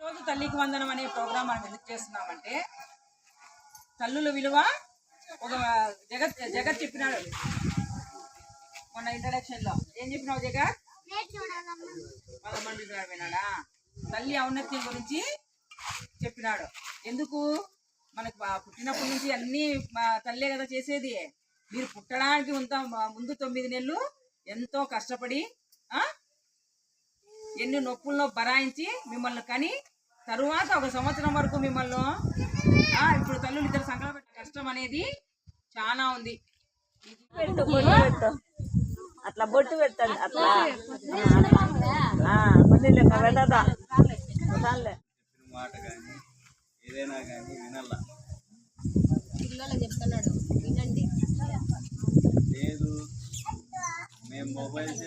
రోజు తల్లికి వందనం అనే ప్రోగ్రాం మనం ఎందుకు చేస్తున్నామంటే తల్లుల విలువ ఒక జగత్ జగత్ చెప్పినాడు మొన్న ఇంట్రడక్షన్లో. ఏం చెప్పినావు జగత్? పదమంది వినాడా తల్లి ఔన్నత్యం గురించి చెప్పినాడు. ఎందుకు? మనకు పుట్టినప్పటి నుంచి అన్ని తల్లే కదా చేసేది. మీరు పుట్టడానికి ఉంత ముందు తొమ్మిది నెలలు ఎంతో కష్టపడి ఆ ఎన్ని నొప్పుల్లో బరాయించి మిమ్మల్ని కని తరువాత ఒక సంవత్సరం వరకు మిమ్మల్ని ఆ, ఇప్పుడు తల్లులు ఇద్దరు సంకలం పెట్టే కష్టం అనేది చాలా ఉంది. అట్లా బొట్టు పెట్టండి అట్లా. వెళ్ళదా మాట కానీ ఏదైనా కానీ వినాల 没有没关系